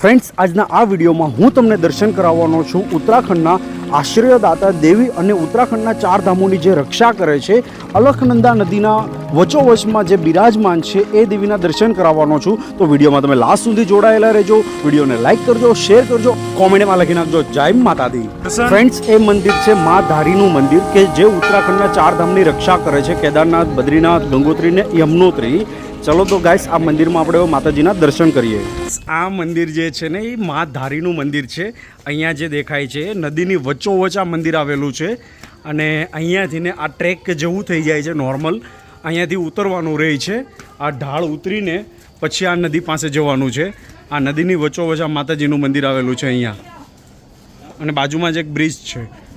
Friends, આજના આ વિડીયોમાં હું તમને દર્શન કરાવવાનો છું ઉત્તરાખંડના આશ્રયદાતા દેવી અને ઉત્તરાખંડના ચાર ધામોની જે રક્ષા કરે છે, અલખનંદા નદીના વચોવચમાં જે બિરાજમાન છે એ દેવીના દર્શન કરાવવાનો છું. તો વિડીયોમાં તમે લાસ્ટ સુધી જોડાયેલા રહેજો. વિડીયોને લાઈક કરજો શેર કરજો કોમેન્ટમાં લખી નાખજો. જય માતાદી ફ્રેન્ડ્સ એ મંદિર છે મા ધારીનું મંદિર કે જે ઉત્તરાખંડના ચાર ધામની રક્ષા કરે છે. કેદારનાથ બદ્રીનાથ ગંગોત્રી ને યમનોત્રી. ચલો તો ગાઈસ આ મંદિરમાં આપણે માતાજીના દર્શન કરીએ. આ મંદિર જે છે ને એ મા ધારીનું મંદિર છે. અહીંયા જે દેખાય છે નદીની વચ્ચોવચ આ મંદિર આવેલું છે. અને અહીંયાથી ને આ ટ્રેક જેવું થઈ જાય છે નોર્મલ અહીંયાથી ઉતરવાનું રહે છે. આ ઢાળ ઉતરીને પછી આ નદી પાસે જવાનું છે. આ નદીની વચ્ચોવચ આ માતાજીનું મંદિર આવેલું છે અહીંયા. અને બાજુમાં જ એક બ્રિજ છે.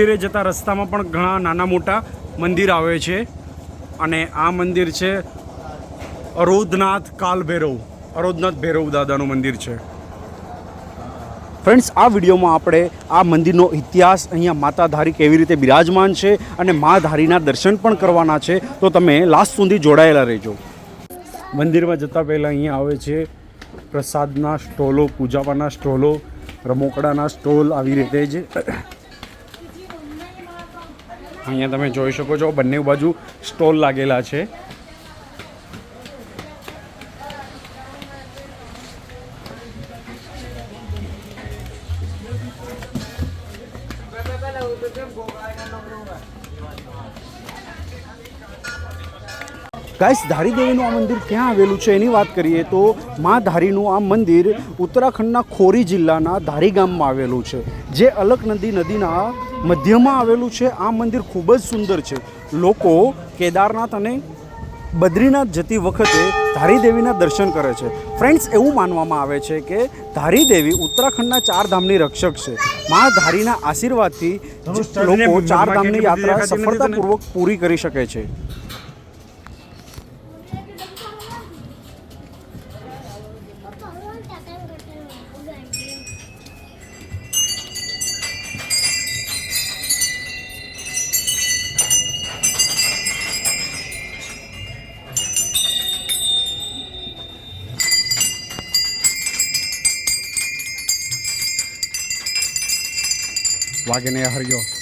મંદિરે જતા રસ્તામાં પણ ઘણા નાના મોટા મંદિર આવે છે. અને આ મંદિર છે અરોધનાથ કાલ ભૈરવ અરોધનાથ ભૈરવ દાદાનું મંદિર છે. ફ્રેન્ડ્સ, આ વિડીયોમાં આપણે આ મંદિરનો ઇતિહાસ અહીંયા માતાધારી કેવી રીતે બિરાજમાન છે અને માધારીના દર્શન પણ કરવાના છે. તો તમે લાસ્ટ સુધી જોડાયેલા રહેજો. મંદિરમાં જતાં પહેલાં અહીંયા આવે છે પ્રસાદના સ્ટોલો પૂજાવાના સ્ટોલો, રમોકડાના સ્ટોલ આવી રીતે જ અહીંયા તમે જોઈ શકો છો બંને બાજુ સ્ટોલ લાગેલા છે. ગાઈસ ધારી દેવીનું આ મંદિર ક્યાં આવેલું છે એની વાત કરીએ તો મા ધારીનું આ મંદિર ઉત્તરાખંડના ખોરી જિલ્લાના ધારી ગામમાં આવેલું છે. જે અલકનંદી નદીના મધ્યમાં આવેલું છે. આ મંદિર ખૂબ જ સુંદર છે. લોકો કેદારનાથ અને બદ્રીનાથ જતી વખતે ધારી દેવીના દર્શન કરે છે. ફ્રેન્ડ્સ એવું માનવામાં આવે છે કે ધારી દેવી ઉત્તરાખંડના ચાર ધામની રક્ષક છે. મા ધારીના આશીર્વાદથી લોકો ચાર ધામની યાત્રા સફળતાપૂર્વક પૂરી કરી શકે છે. Wagner Hario.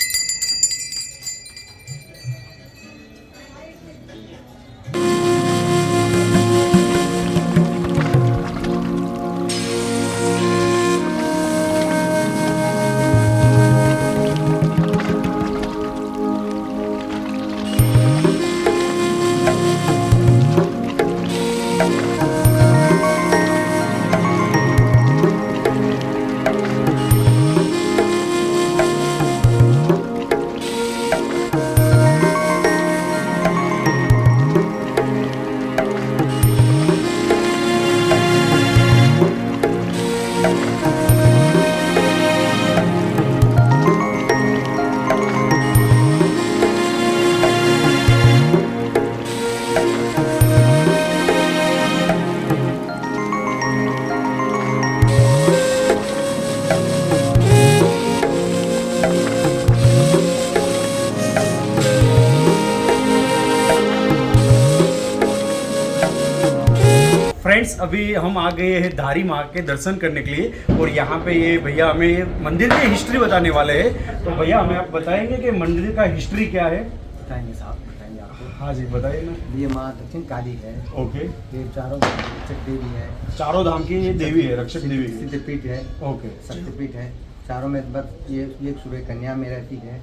फ्रेंड्स अभी हम आ गए हैं धारी माँ के दर्शन करने के लिए और यहाँ पे ये भैया हमें मंदिर की हिस्ट्री बताने वाले हैं। तो भैया हमें आप बताएँगे कि मंदिर का हिस्ट्री क्या है? बताएँगे साहब बताएँगे आपको। हाँ जी बताइए ना। ये माँ दक्षिण काली है। ओके ये चारों रक्षक देवी है। चारों धाम की ये देवी है रक्षक देवी सिद्धपीठ है। ओके शक्तिपीठ है। चारों में बस ये एक सुबह कन्या में रहती है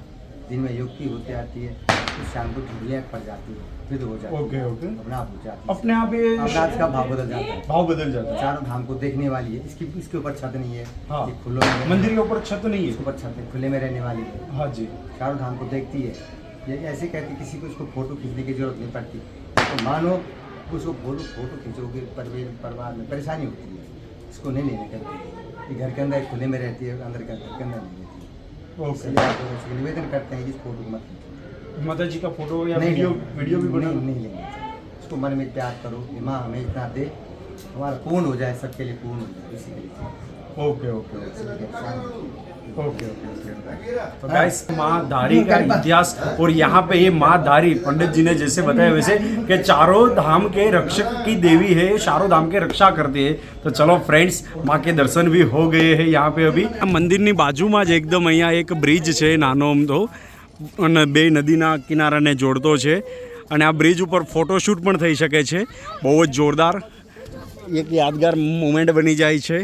दिन में युक्ति होती आती है फिर शाम को ढूंढिया पड़ जाती है फिर हो जाती ओके, है ओके। अपना आप हो जाती है। अपने आप ये अपराध का भाव बदल जाता है। भाव बदल जाता है। चारों धाम को देखने वाली है। इसकी इसके ऊपर छत नहीं है हाँ। ये खुले में मंदिर के ऊपर छत नहीं है। इसके ऊपर छत है खुले में रहने वाली है। हाँ जी। चारों धाम को देखती है। ये ऐसे कहती किसी को इसको फ़ोटो खींचने की ज़रूरत नहीं पड़ती। तो मानो उसको फ़ोटो फ़ोटो खींचोगे परिवार में परेशानी होती है। इसको नहीं लेने ये घर के अंदर खुले में रहती है अंदर का घर के अंदर नहीं रहती है ओके इसलिए आप लोगों से निवेदन करते हैं कि इस फोटो को मत खींचो माता जी का फोटो या नहीं वीडियो लेना। वीडियो भी बना नहीं नहीं लेंगे इसको मन में प्यार करो कि माँ हमें इतना दे हमारा पूर्ण हो जाए सबके लिए पूर्ण हो जाए इसी के लिए ओके ओके ओके इसलिए शांति। ओके ओके ओके तो गाइस माँ धारी का इतिहास और यहाँ पे ये माँ धारी पंडित जी ने जैसे बताया वैसे कि चारों धाम के रक्षक की देवी है ये चारों धाम के रक्षा करती है तो चलो फ्रेंड्स माँ के दर्शन भी हो गए हैं यहाँ पे अभी આ મંદિરની બાજુમાં જ એકદમ અહીંયા એક બ્રિજ છે નાનો અમથો અને બે નદીના કિનારાને જોડતો છે અને આ બ્રિજ ઉપર ફોટોશૂટ પણ થઈ શકે છે બહુ જ જોરદાર એક યાદગાર મુમેન્ટ બની જાય છે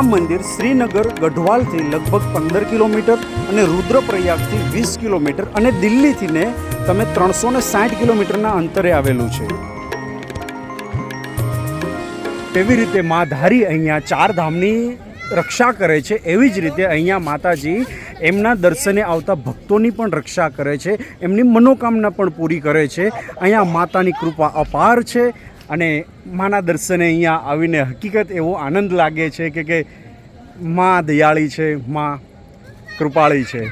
આ મંદિર શ્રીનગર ગઢવાલથી લગભગ પંદર કિલોમીટર અને રુદ્રપ્રયાગથી વીસ કિલોમીટર અને દિલ્હીથી ને તમે ત્રણસો ને સાઠ કિલોમીટરના અંતરે આવેલું છે. તેવી રીતે મા ધારી અહીંયા ચાર ધામની રક્ષા કરે છે. એવી જ રીતે અહીંયા માતાજી એમના દર્શને આવતા ભક્તોની પણ રક્ષા કરે છે. એમની મનોકામના પણ પૂરી કરે છે. અહીંયા માતાની કૃપા અપાર છે. અને માના દર્શને અહીંયા આવીને હકીકત એવો આનંદ લાગે છે કે કે મા દયાળી છે, મા કૃપાળી છે.